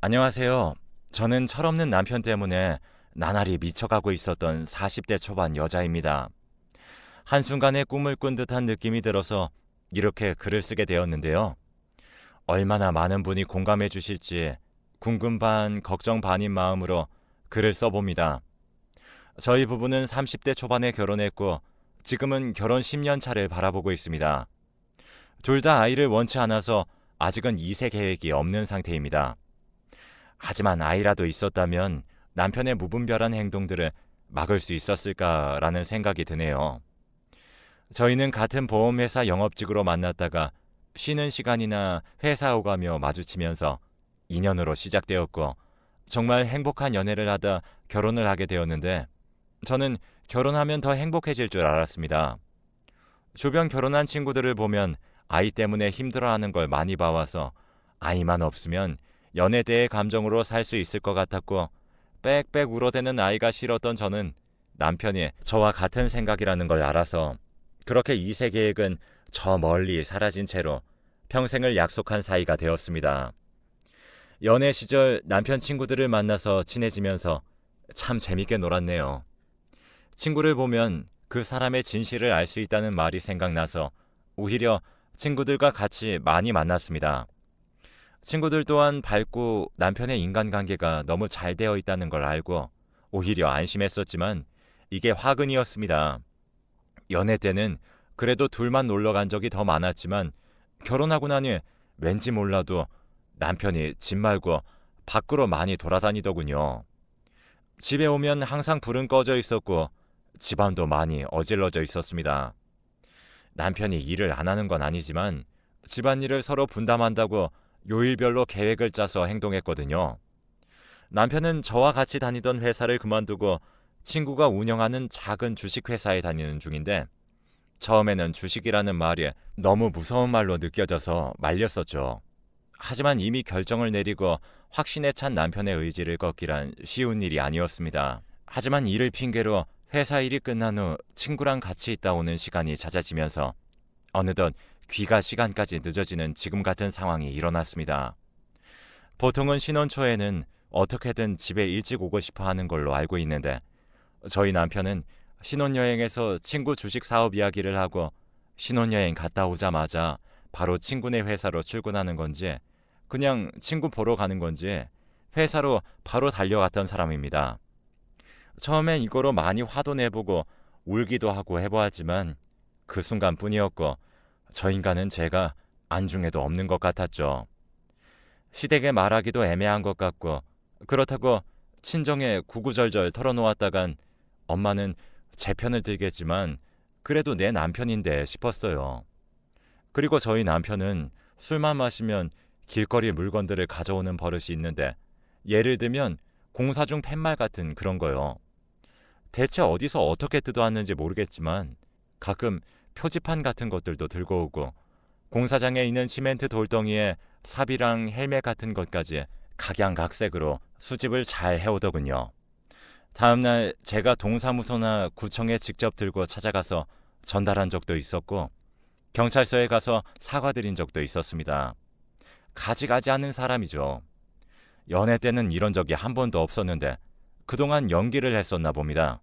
안녕하세요. 저는 철없는 남편 때문에 나날이 미쳐가고 있었던 40대 초반 여자입니다. 한순간에 꿈을 꾼 듯한 느낌이 들어서 이렇게 글을 쓰게 되었는데요. 얼마나 많은 분이 공감해 주실지 궁금 반, 걱정 반인 마음으로 글을 써봅니다. 저희 부부는 30대 초반에 결혼했고 지금은 결혼 10년 차를 바라보고 있습니다. 둘 다 아이를 원치 않아서 아직은 2세 계획이 없는 상태입니다. 하지만 아이라도 있었다면 남편의 무분별한 행동들을 막을 수 있었을까라는 생각이 드네요. 저희는 같은 보험회사 영업직으로 만났다가 쉬는 시간이나 회사 오가며 마주치면서 인연으로 시작되었고 정말 행복한 연애를 하다 결혼을 하게 되었는데 저는 결혼하면 더 행복해질 줄 알았습니다. 주변 결혼한 친구들을 보면 아이 때문에 힘들어하는 걸 많이 봐와서 아이만 없으면 연애대의 감정으로 살 수 있을 것 같았고 빽빽 울어대는 아이가 싫었던 저는 남편이 저와 같은 생각이라는 걸 알아서 그렇게 이세 계획은 저 멀리 사라진 채로 평생을 약속한 사이가 되었습니다. 연애 시절 남편 친구들을 만나서 친해지면서 참 재밌게 놀았네요. 친구를 보면 그 사람의 진실을 알 수 있다는 말이 생각나서 오히려 친구들과 같이 많이 만났습니다. 친구들 또한 밝고 남편의 인간관계가 너무 잘 되어 있다는 걸 알고 오히려 안심했었지만 이게 화근이었습니다. 연애 때는 그래도 둘만 놀러 간 적이 더 많았지만 결혼하고 나니 왠지 몰라도 남편이 집 말고 밖으로 많이 돌아다니더군요. 집에 오면 항상 불은 꺼져 있었고 집안도 많이 어질러져 있었습니다. 남편이 일을 안 하는 건 아니지만 집안일을 서로 분담한다고 요일별로 계획을 짜서 행동했거든요. 남편은 저와 같이 다니던 회사를 그만두고 친구가 운영하는 작은 주식 회사에 다니는 중인데 처음에는 주식이라는 말이 너무 무서운 말로 느껴져서 말렸었죠. 하지만 이미 결정을 내리고 확신에 찬 남편의 의지를 꺾기란 쉬운 일이 아니었습니다. 하지만 이를 핑계로 회사 일이 끝난 후 친구랑 같이 있다 오는 시간이 잦아지면서 어느덧 귀가 시간까지 늦어지는 지금 같은 상황이 일어났습니다. 보통은 신혼 초에는 어떻게든 집에 일찍 오고 싶어 하는 걸로 알고 있는데 저희 남편은 신혼여행에서 친구 주식 사업 이야기를 하고 신혼여행 갔다 오자마자 바로 친구네 회사로 출근하는 건지 그냥 친구 보러 가는 건지 회사로 바로 달려갔던 사람입니다. 처음엔 이거로 많이 화도 내보고 울기도 하고 해보았지만 그 순간뿐이었고 저 인간은 제가 안중에도 없는 것 같았죠. 시댁에 말하기도 애매한 것 같고 그렇다고 친정에 구구절절 털어놓았다간 엄마는 제 편을 들겠지만 그래도 내 남편인데 싶었어요. 그리고 저희 남편은 술만 마시면 길거리 물건들을 가져오는 버릇이 있는데 예를 들면 공사 중 팻말 같은 그런 거요. 대체 어디서 어떻게 뜯어왔는지 모르겠지만 가끔 표지판 같은 것들도 들고 오고 공사장에 있는 시멘트 돌덩이에 삽이랑 헬멧 같은 것까지 각양각색으로 수집을 잘 해오더군요. 다음날 제가 동사무소나 구청에 직접 들고 찾아가서 전달한 적도 있었고 경찰서에 가서 사과드린 적도 있었습니다. 가지가지 않는 사람이죠. 연애 때는 이런 적이 한 번도 없었는데 그동안 연기를 했었나 봅니다.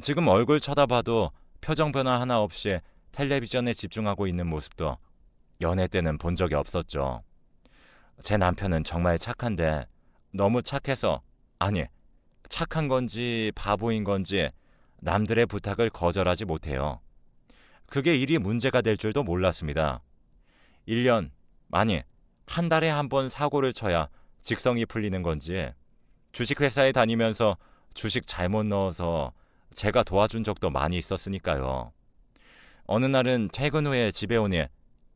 지금 얼굴 쳐다봐도 표정 변화 하나 없이 텔레비전에 집중하고 있는 모습도 연애 때는 본 적이 없었죠. 제 남편은 정말 착한데 너무 착해서 아니 착한 건지 바보인 건지 남들의 부탁을 거절하지 못해요. 그게 일이 문제가 될 줄도 몰랐습니다. 1년, 아니, 한 달에 한 번 사고를 쳐야 직성이 풀리는 건지 주식회사에 다니면서 주식 잘못 넣어서 제가 도와준 적도 많이 있었으니까요. 어느 날은 퇴근 후에 집에 오니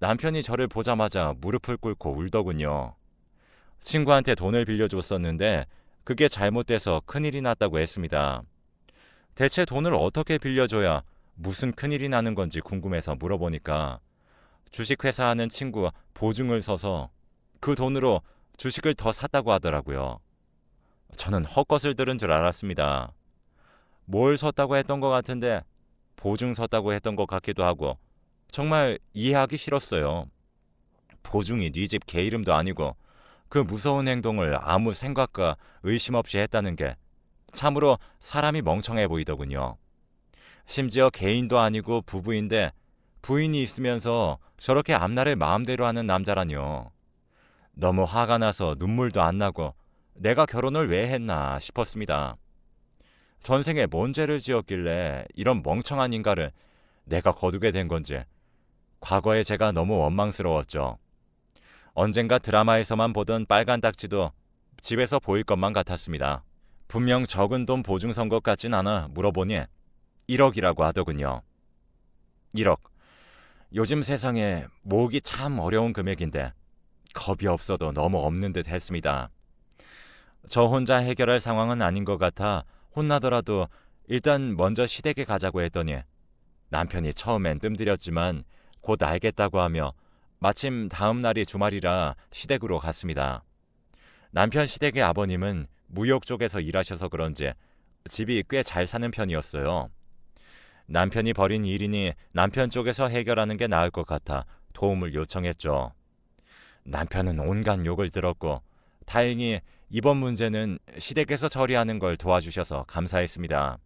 남편이 저를 보자마자 무릎을 꿇고 울더군요. 친구한테 돈을 빌려줬었는데 그게 잘못돼서 큰일이 났다고 했습니다. 대체 돈을 어떻게 빌려줘야 무슨 큰일이 나는 건지 궁금해서 물어보니까 주식회사 하는 친구 보증을 서서 그 돈으로 주식을 더 샀다고 하더라고요. 저는 헛것을 들은 줄 알았습니다. 뭘 섰다고 했던 것 같은데 보증 섰다고 했던 것 같기도 하고 정말 이해하기 싫었어요. 보증이 네 집 개 이름도 아니고 그 무서운 행동을 아무 생각과 의심 없이 했다는 게 참으로 사람이 멍청해 보이더군요. 심지어 개인도 아니고 부부인데 부인이 있으면서 저렇게 앞날을 마음대로 하는 남자라뇨. 너무 화가 나서 눈물도 안 나고 내가 결혼을 왜 했나 싶었습니다. 전생에 뭔 죄를 지었길래 이런 멍청한 인가를 내가 거두게 된 건지 과거에 제가 너무 원망스러웠죠. 언젠가 드라마에서만 보던 빨간 딱지도 집에서 보일 것만 같았습니다. 분명 적은 돈 보증 선 것 같진 않아 물어보니 1억이라고 하더군요. 1억. 요즘 세상에 모으기 참 어려운 금액인데 겁이 없어도 너무 없는 듯 했습니다. 저 혼자 해결할 상황은 아닌 것 같아 혼나더라도 일단 먼저 시댁에 가자고 했더니 남편이 처음엔 뜸들였지만 곧 알겠다고 하며 마침 다음 날이 주말이라 시댁으로 갔습니다. 남편 시댁의 아버님은 무역 쪽에서 일하셔서 그런지 집이 꽤 잘 사는 편이었어요. 남편이 벌인 일이니 남편 쪽에서 해결하는 게 나을 것 같아 도움을 요청했죠. 남편은 온갖 욕을 들었고 다행히 이번 문제는 시댁에서 처리하는 걸 도와주셔서 감사했습니다.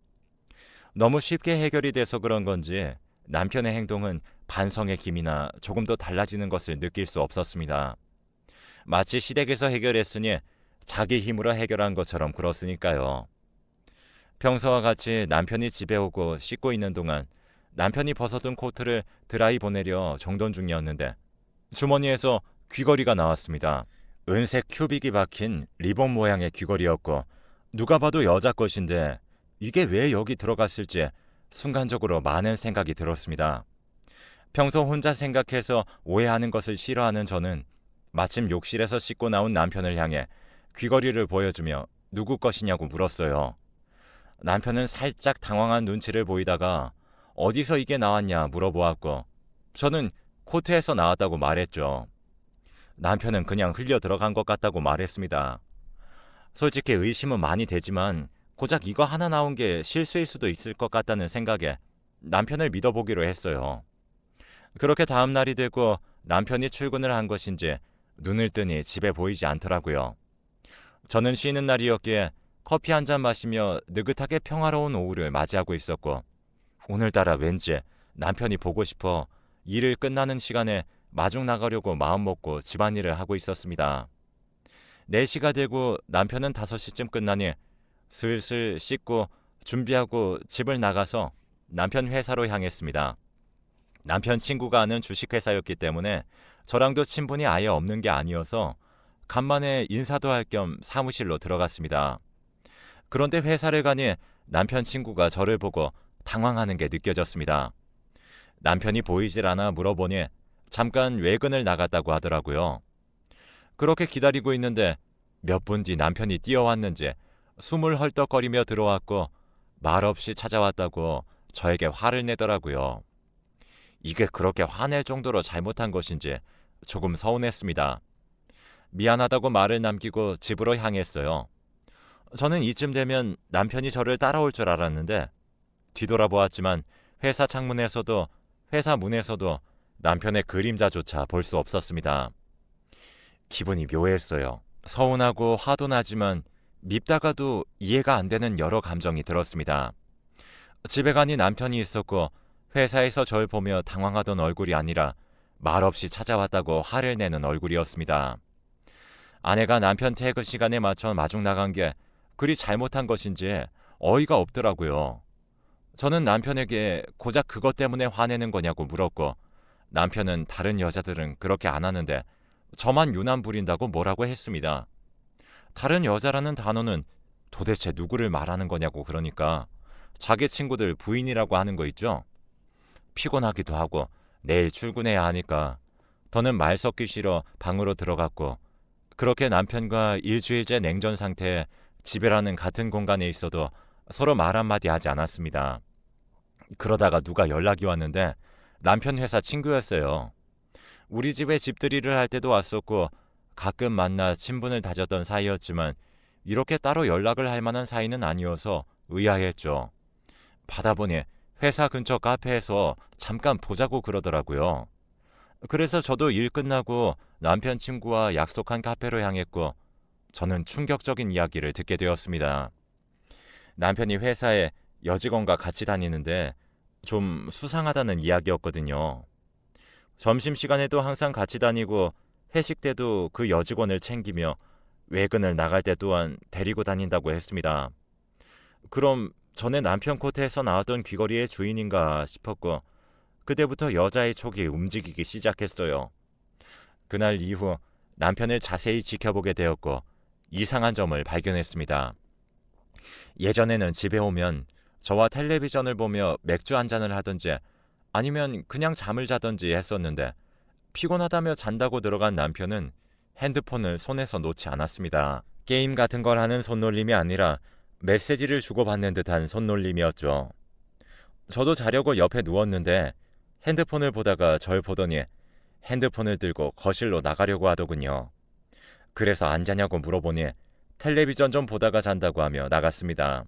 너무 쉽게 해결이 돼서 그런 건지 남편의 행동은 반성의 기미나 조금 더 달라지는 것을 느낄 수 없었습니다. 마치 시댁에서 해결했으니 자기 힘으로 해결한 것처럼 그렇으니까요. 평소와 같이 남편이 집에 오고 씻고 있는 동안 남편이 벗어둔 코트를 드라이 보내려 정돈 중이었는데 주머니에서 귀걸이가 나왔습니다. 은색 큐빅이 박힌 리본 모양의 귀걸이였고 누가 봐도 여자 것인데 이게 왜 여기 들어갔을지 순간적으로 많은 생각이 들었습니다. 평소 혼자 생각해서 오해하는 것을 싫어하는 저는 마침 욕실에서 씻고 나온 남편을 향해 귀걸이를 보여주며 누구 것이냐고 물었어요. 남편은 살짝 당황한 눈치를 보이다가 어디서 이게 나왔냐 물어보았고 저는 코트에서 나왔다고 말했죠. 남편은 그냥 흘려 들어간 것 같다고 말했습니다. 솔직히 의심은 많이 되지만 고작 이거 하나 나온 게 실수일 수도 있을 것 같다는 생각에 남편을 믿어보기로 했어요. 그렇게 다음 날이 되고 남편이 출근을 한 것인지 눈을 뜨니 집에 보이지 않더라고요. 저는 쉬는 날이었기에 커피 한 잔 마시며 느긋하게 평화로운 오후를 맞이하고 있었고 오늘따라 왠지 남편이 보고 싶어 일을 끝나는 시간에 마중 나가려고 마음먹고 집안일을 하고 있었습니다. 4시가 되고 남편은 5시쯤 끝나니 슬슬 씻고 준비하고 집을 나가서 남편 회사로 향했습니다. 남편 친구가 아는 주식회사였기 때문에 저랑도 친분이 아예 없는 게 아니어서 간만에 인사도 할 겸 사무실로 들어갔습니다. 그런데 회사를 가니 남편 친구가 저를 보고 당황하는 게 느껴졌습니다. 남편이 보이질 않아 물어보니 잠깐 외근을 나갔다고 하더라고요. 그렇게 기다리고 있는데 몇 분 뒤 남편이 뛰어왔는지 숨을 헐떡거리며 들어왔고 말없이 찾아왔다고 저에게 화를 내더라고요. 이게 그렇게 화낼 정도로 잘못한 것인지 조금 서운했습니다. 미안하다고 말을 남기고 집으로 향했어요. 저는 이쯤 되면 남편이 저를 따라올 줄 알았는데 뒤돌아보았지만 회사 창문에서도 회사 문에서도 남편의 그림자조차 볼 수 없었습니다. 기분이 묘했어요. 서운하고 화도 나지만 밉다가도 이해가 안 되는 여러 감정이 들었습니다. 집에 가니 남편이 있었고 회사에서 절 보며 당황하던 얼굴이 아니라 말없이 찾아왔다고 화를 내는 얼굴이었습니다. 아내가 남편 퇴근 시간에 맞춰 마중 나간 게 그리 잘못한 것인지 어이가 없더라고요. 저는 남편에게 고작 그것 때문에 화내는 거냐고 물었고 남편은 다른 여자들은 그렇게 안 하는데 저만 유난 부린다고 뭐라고 했습니다. 다른 여자라는 단어는 도대체 누구를 말하는 거냐고 그러니까 자기 친구들 부인이라고 하는 거 있죠? 피곤하기도 하고 내일 출근해야 하니까 더는 말 섞기 싫어 방으로 들어갔고 그렇게 남편과 일주일째 냉전 상태에 집이라는 같은 공간에 있어도 서로 말 한마디 하지 않았습니다. 그러다가 누가 연락이 왔는데 남편 회사 친구였어요. 우리 집에 집들이를 할 때도 왔었고 가끔 만나 친분을 다졌던 사이였지만 이렇게 따로 연락을 할 만한 사이는 아니어서 의아했죠. 받아보니 회사 근처 카페에서 잠깐 보자고 그러더라고요. 그래서 저도 일 끝나고 남편 친구와 약속한 카페로 향했고 저는 충격적인 이야기를 듣게 되었습니다. 남편이 회사에 여직원과 같이 다니는데 좀 수상하다는 이야기였거든요. 점심시간에도 항상 같이 다니고 회식 때도 그 여직원을 챙기며 외근을 나갈 때 또한 데리고 다닌다고 했습니다. 그럼 전에 남편 코트에서 나왔던 귀걸이의 주인인가 싶었고 그때부터 여자의 촉이 움직이기 시작했어요. 그날 이후 남편을 자세히 지켜보게 되었고 이상한 점을 발견했습니다. 예전에는 집에 오면 저와 텔레비전을 보며 맥주 한 잔을 하든지 아니면 그냥 잠을 자든지 했었는데 피곤하다며 잔다고 들어간 남편은 핸드폰을 손에서 놓지 않았습니다. 게임 같은 걸 하는 손놀림이 아니라 메시지를 주고받는 듯한 손놀림이었죠. 저도 자려고 옆에 누웠는데 핸드폰을 보다가 절 보더니 핸드폰을 들고 거실로 나가려고 하더군요. 그래서 안 자냐고 물어보니 텔레비전 좀 보다가 잔다고 하며 나갔습니다.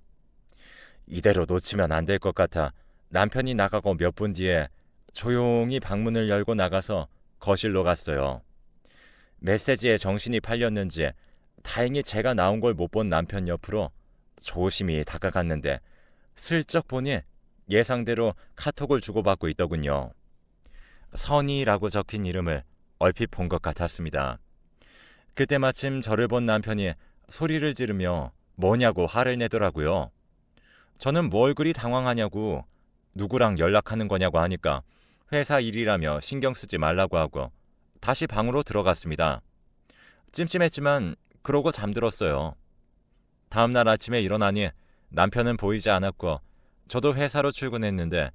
이대로 놓치면 안 될 것 같아 남편이 나가고 몇 분 뒤에 조용히 방문을 열고 나가서 거실로 갔어요. 메시지에 정신이 팔렸는지 다행히 제가 나온 걸 못 본 남편 옆으로 조심히 다가갔는데 슬쩍 보니 예상대로 카톡을 주고받고 있더군요. 선이라고 적힌 이름을 얼핏 본 것 같았습니다. 그때 마침 저를 본 남편이 소리를 지르며 뭐냐고 화를 내더라고요. 저는 뭘 그리 당황하냐고 누구랑 연락하는 거냐고 하니까 회사 일이라며 신경 쓰지 말라고 하고 다시 방으로 들어갔습니다. 찜찜했지만 그러고 잠들었어요. 다음 날 아침에 일어나니 남편은 보이지 않았고 저도 회사로 출근했는데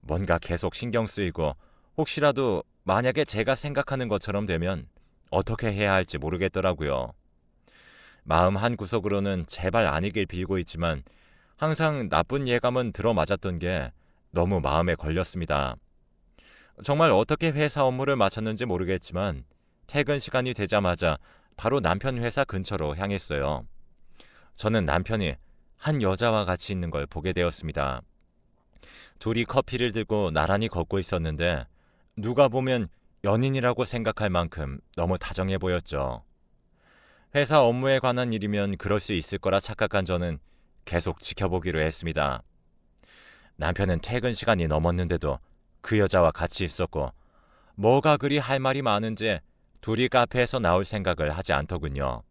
뭔가 계속 신경 쓰이고 혹시라도 만약에 제가 생각하는 것처럼 되면 어떻게 해야 할지 모르겠더라고요. 마음 한 구석으로는 제발 아니길 빌고 있지만 항상 나쁜 예감은 들어맞았던 게 너무 마음에 걸렸습니다. 정말 어떻게 회사 업무를 마쳤는지 모르겠지만 퇴근 시간이 되자마자 바로 남편 회사 근처로 향했어요. 저는 남편이 한 여자와 같이 있는 걸 보게 되었습니다. 둘이 커피를 들고 나란히 걷고 있었는데 누가 보면 연인이라고 생각할 만큼 너무 다정해 보였죠. 회사 업무에 관한 일이면 그럴 수 있을 거라 착각한 저는 계속 지켜보기로 했습니다. 남편은 퇴근 시간이 넘었는데도 그 여자와 같이 있었고 뭐가 그리 할 말이 많은지 둘이 카페에서 나올 생각을 하지 않더군요.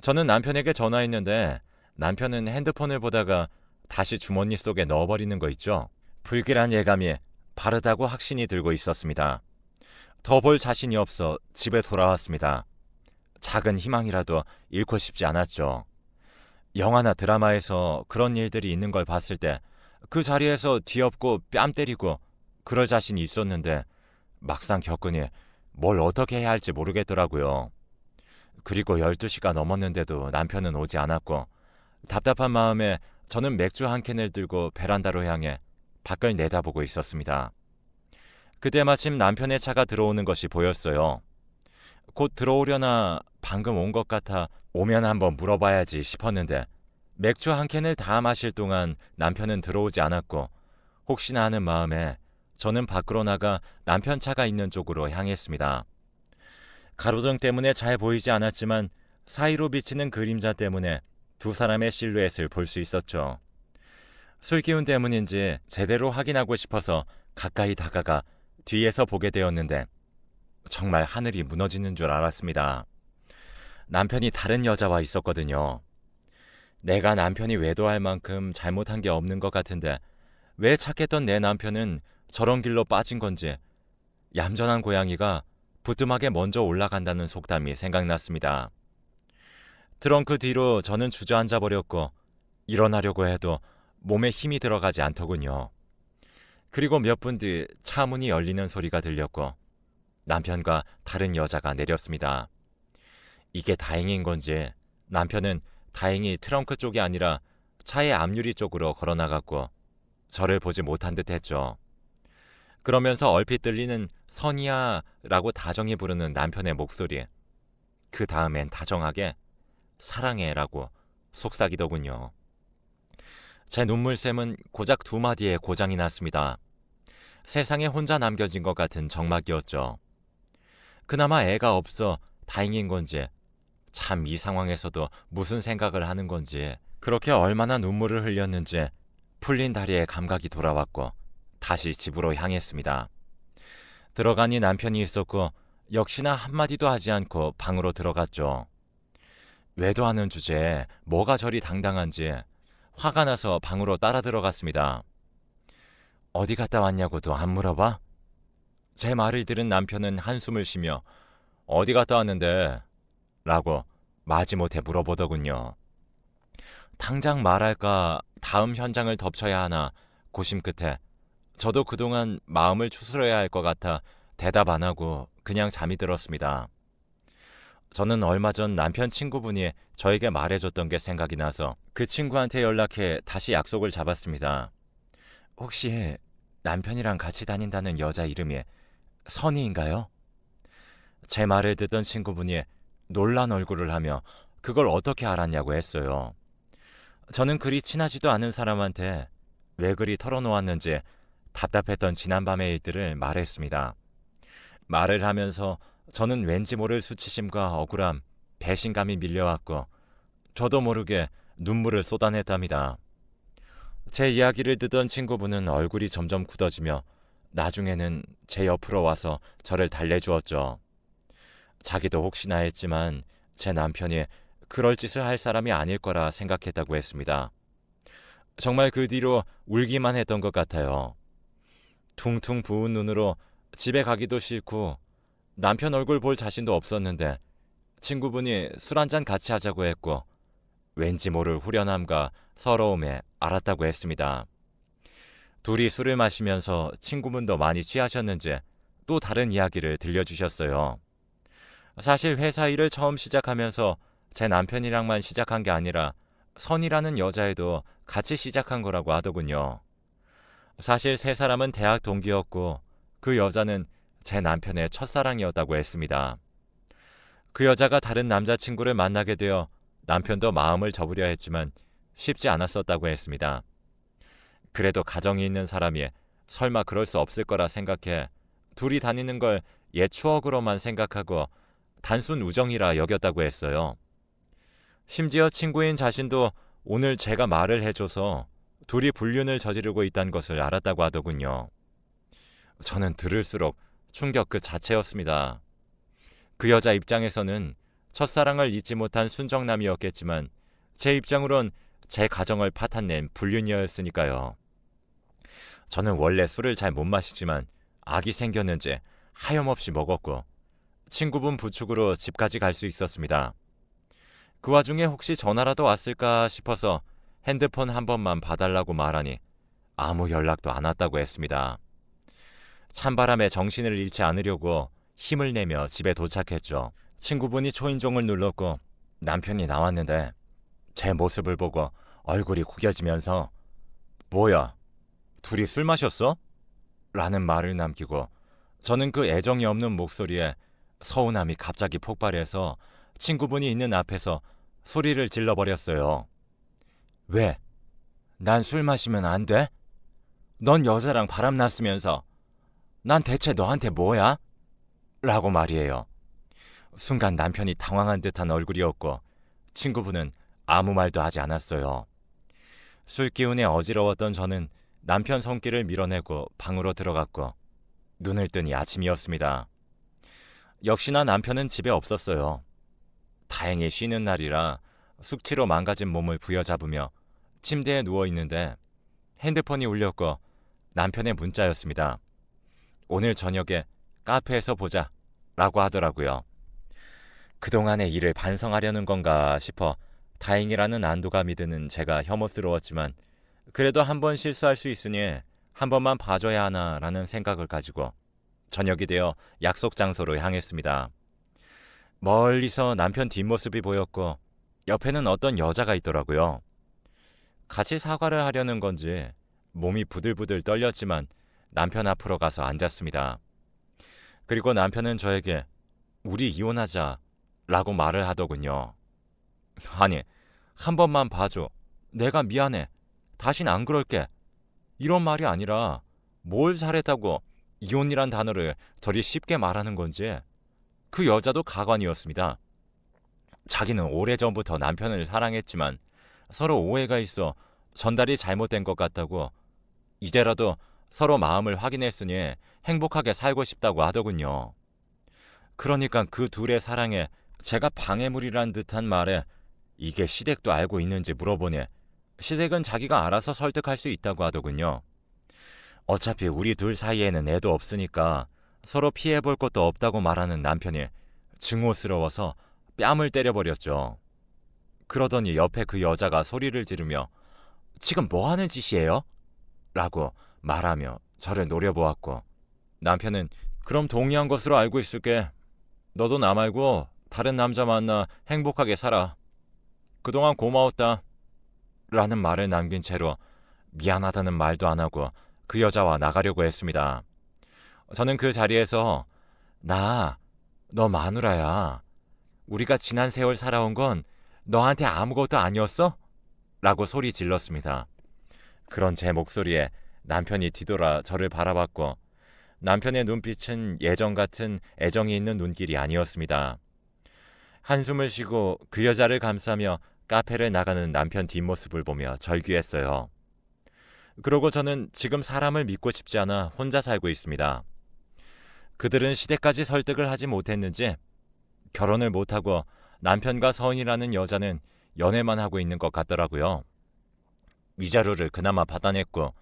저는 남편에게 전화했는데 남편은 핸드폰을 보다가 다시 주머니 속에 넣어버리는 거 있죠. 불길한 예감이 바르다고 확신이 들고 있었습니다. 더 볼 자신이 없어 집에 돌아왔습니다. 작은 희망이라도 잃고 싶지 않았죠. 영화나 드라마에서 그런 일들이 있는 걸 봤을 때 그 자리에서 뒤엎고 뺨 때리고 그럴 자신이 있었는데 막상 겪으니 뭘 어떻게 해야 할지 모르겠더라고요. 그리고 12시가 넘었는데도 남편은 오지 않았고 답답한 마음에 저는 맥주 한 캔을 들고 베란다로 향해 밖을 내다보고 있었습니다. 그때 마침 남편의 차가 들어오는 것이 보였어요. 곧 들어오려나 방금 온 것 같아 오면 한번 물어봐야지 싶었는데 맥주 한 캔을 다 마실 동안 남편은 들어오지 않았고 혹시나 하는 마음에 저는 밖으로 나가 남편 차가 있는 쪽으로 향했습니다. 가로등 때문에 잘 보이지 않았지만 사이로 비치는 그림자 때문에 두 사람의 실루엣을 볼 수 있었죠. 술 기운 때문인지 제대로 확인하고 싶어서 가까이 다가가 뒤에서 보게 되었는데 정말 하늘이 무너지는 줄 알았습니다. 남편이 다른 여자와 있었거든요. 내가 남편이 외도할 만큼 잘못한 게 없는 것 같은데 왜 착했던 내 남편은 저런 길로 빠진 건지 얌전한 고양이가 부뚜막에 먼저 올라간다는 속담이 생각났습니다. 트렁크 뒤로 저는 주저앉아 버렸고 일어나려고 해도 몸에 힘이 들어가지 않더군요. 그리고 몇 분 뒤 차 문이 열리는 소리가 들렸고 남편과 다른 여자가 내렸습니다. 이게 다행인 건지 남편은 다행히 트렁크 쪽이 아니라 차의 앞유리 쪽으로 걸어 나갔고 저를 보지 못한 듯 했죠. 그러면서 얼핏 들리는 선이야 라고 다정히 부르는 남편의 목소리. 그 다음엔 다정하게 사랑해 라고 속삭이더군요. 제 눈물샘은 고작 두 마디에 고장이 났습니다. 세상에 혼자 남겨진 것 같은 적막이었죠. 그나마 애가 없어 다행인 건지 참 이 상황에서도 무슨 생각을 하는 건지 그렇게 얼마나 눈물을 흘렸는지 풀린 다리에 감각이 돌아왔고 다시 집으로 향했습니다. 들어가니 남편이 있었고 역시나 한마디도 하지 않고 방으로 들어갔죠. 외도하는 주제에 뭐가 저리 당당한지 화가 나서 방으로 따라 들어갔습니다. 어디 갔다 왔냐고도 안 물어봐? 제 말을 들은 남편은 한숨을 쉬며 어디 갔다 왔는데? 라고 마지못해 물어보더군요. 당장 말할까 다음 현장을 덮쳐야 하나 고심 끝에 저도 그동안 마음을 추스려야 할 것 같아 대답 안 하고 그냥 잠이 들었습니다. 저는 얼마 전 남편 친구분이 저에게 말해줬던 게 생각이 나서 그 친구한테 연락해 다시 약속을 잡았습니다. 혹시 남편이랑 같이 다닌다는 여자 이름이 선희인가요? 제 말을 듣던 친구분이 놀란 얼굴을 하며 그걸 어떻게 알았냐고 했어요. 저는 그리 친하지도 않은 사람한테 왜 그리 털어놓았는지 답답했던 지난밤의 일들을 말했습니다. 말을 하면서 저는 왠지 모를 수치심과 억울함, 배신감이 밀려왔고 저도 모르게 눈물을 쏟아냈답니다. 제 이야기를 듣던 친구분은 얼굴이 점점 굳어지며 나중에는 제 옆으로 와서 저를 달래주었죠. 자기도 혹시나 했지만 제 남편이 그럴 짓을 할 사람이 아닐 거라 생각했다고 했습니다. 정말 그 뒤로 울기만 했던 것 같아요. 퉁퉁 부은 눈으로 집에 가기도 싫고 남편 얼굴 볼 자신도 없었는데 친구분이 술 한잔 같이 하자고 했고 왠지 모를 후련함과 서러움에 알았다고 했습니다. 둘이 술을 마시면서 친구분도 많이 취하셨는지 또 다른 이야기를 들려주셨어요. 사실 회사 일을 처음 시작하면서 제 남편이랑만 시작한 게 아니라 선이라는 여자애도 같이 시작한 거라고 하더군요. 사실 세 사람은 대학 동기였고 그 여자는 제 남편의 첫사랑이었다고 했습니다. 그 여자가 다른 남자친구를 만나게 되어 남편도 마음을 접으려 했지만 쉽지 않았었다고 했습니다. 그래도 가정이 있는 사람이 설마 그럴 수 없을 거라 생각해 둘이 다니는 걸 옛 추억으로만 생각하고 단순 우정이라 여겼다고 했어요. 심지어 친구인 자신도 오늘 제가 말을 해줘서 둘이 불륜을 저지르고 있다는 것을 알았다고 하더군요. 저는 들을수록 충격 그 자체였습니다. 그 여자 입장에서는 첫사랑을 잊지 못한 순정남이었겠지만 제 입장으론 제 가정을 파탄낸 불륜이었으니까요. 저는 원래 술을 잘 못 마시지만 악이 생겼는지 하염없이 먹었고 친구분 부축으로 집까지 갈 수 있었습니다. 그 와중에 혹시 전화라도 왔을까 싶어서 핸드폰 한 번만 봐달라고 말하니 아무 연락도 안 왔다고 했습니다. 찬바람에 정신을 잃지 않으려고 힘을 내며 집에 도착했죠. 친구분이 초인종을 눌렀고 남편이 나왔는데 제 모습을 보고 얼굴이 구겨지면서 뭐야 둘이 술 마셨어? 라는 말을 남기고 저는 그 애정이 없는 목소리에 서운함이 갑자기 폭발해서 친구분이 있는 앞에서 소리를 질러버렸어요. 왜? 난 술 마시면 안 돼? 넌 여자랑 바람 났으면서 난 대체 너한테 뭐야? 라고 말이에요. 순간 남편이 당황한 듯한 얼굴이었고 친구분은 아무 말도 하지 않았어요. 술 기운에 어지러웠던 저는 남편 손길을 밀어내고 방으로 들어갔고 눈을 뜨니 아침이었습니다. 역시나 남편은 집에 없었어요. 다행히 쉬는 날이라 숙취로 망가진 몸을 부여잡으며 침대에 누워 있는데 핸드폰이 울렸고 남편의 문자였습니다. 오늘 저녁에 카페에서 보자 라고 하더라고요. 그동안의 일을 반성하려는 건가 싶어 다행이라는 안도감이 드는 제가 혐오스러웠지만 그래도 한 번 실수할 수 있으니 한 번만 봐줘야 하나라는 생각을 가지고 저녁이 되어 약속 장소로 향했습니다. 멀리서 남편 뒷모습이 보였고 옆에는 어떤 여자가 있더라고요. 같이 사과를 하려는 건지 몸이 부들부들 떨렸지만 남편 앞으로 가서 앉았습니다. 그리고 남편은 저에게 우리 이혼하자 라고 말을 하더군요. 아니, 한 번만 봐줘. 내가 미안해. 다신 안 그럴게. 이런 말이 아니라 뭘 잘했다고 이혼이란 단어를 저리 쉽게 말하는 건지 그 여자도 가관이었습니다. 자기는 오래전부터 남편을 사랑했지만 서로 오해가 있어 전달이 잘못된 것 같다고 이제라도 서로 마음을 확인했으니 행복하게 살고 싶다고 하더군요. 그러니까 그 둘의 사랑에 제가 방해물이란 듯한 말에 이게 시댁도 알고 있는지 물어보니 시댁은 자기가 알아서 설득할 수 있다고 하더군요. 어차피 우리 둘 사이에는 애도 없으니까 서로 피해볼 것도 없다고 말하는 남편이 증오스러워서 뺨을 때려버렸죠. 그러더니 옆에 그 여자가 소리를 지르며 지금 뭐 하는 짓이에요? 라고 말하며 저를 노려보았고 남편은 그럼 동의한 것으로 알고 있을게. 너도 나 말고 다른 남자 만나 행복하게 살아. 그동안 고마웠다. 라는 말을 남긴 채로 미안하다는 말도 안 하고 그 여자와 나가려고 했습니다. 저는 그 자리에서 나, 너 마누라야. 우리가 지난 세월 살아온 건 너한테 아무것도 아니었어? 라고 소리 질렀습니다. 그런 제 목소리에 남편이 뒤돌아 저를 바라봤고 남편의 눈빛은 예전 같은 애정이 있는 눈길이 아니었습니다. 한숨을 쉬고 그 여자를 감싸며 카페를 나가는 남편 뒷모습을 보며 절규했어요. 그러고 저는 지금 사람을 믿고 싶지 않아 혼자 살고 있습니다. 그들은 시대까지 설득을 하지 못했는지 결혼을 못하고 남편과 서은이라는 여자는 연애만 하고 있는 것 같더라고요. 위자료를 그나마 받아냈고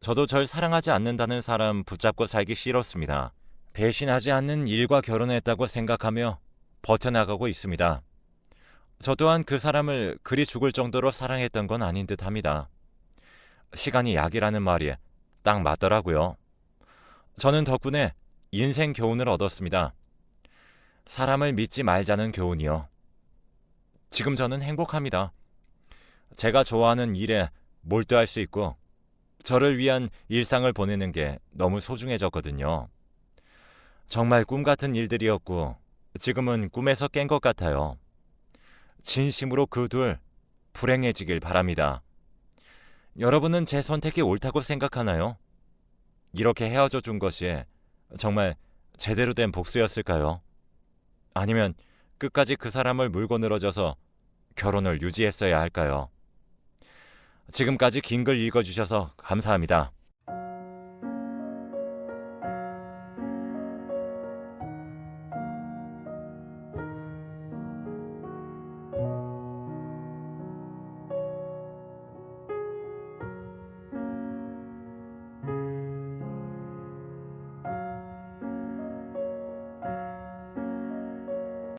저도 절 사랑하지 않는다는 사람 붙잡고 살기 싫었습니다. 배신하지 않는 일과 결혼했다고 생각하며 버텨나가고 있습니다. 저 또한 그 사람을 그리 죽을 정도로 사랑했던 건 아닌 듯 합니다. 시간이 약이라는 말이 딱 맞더라고요. 저는 덕분에 인생 교훈을 얻었습니다. 사람을 믿지 말자는 교훈이요. 지금 저는 행복합니다. 제가 좋아하는 일에 몰두할 수 있고 저를 위한 일상을 보내는 게 너무 소중해졌거든요. 정말 꿈 같은 일들이었고 지금은 꿈에서 깬 것 같아요. 진심으로 그 둘 불행해지길 바랍니다. 여러분은 제 선택이 옳다고 생각하나요? 이렇게 헤어져 준 것이 정말 제대로 된 복수였을까요? 아니면 끝까지 그 사람을 물고 늘어져서 결혼을 유지했어야 할까요? 지금까지 긴 글 읽어주셔서 감사합니다.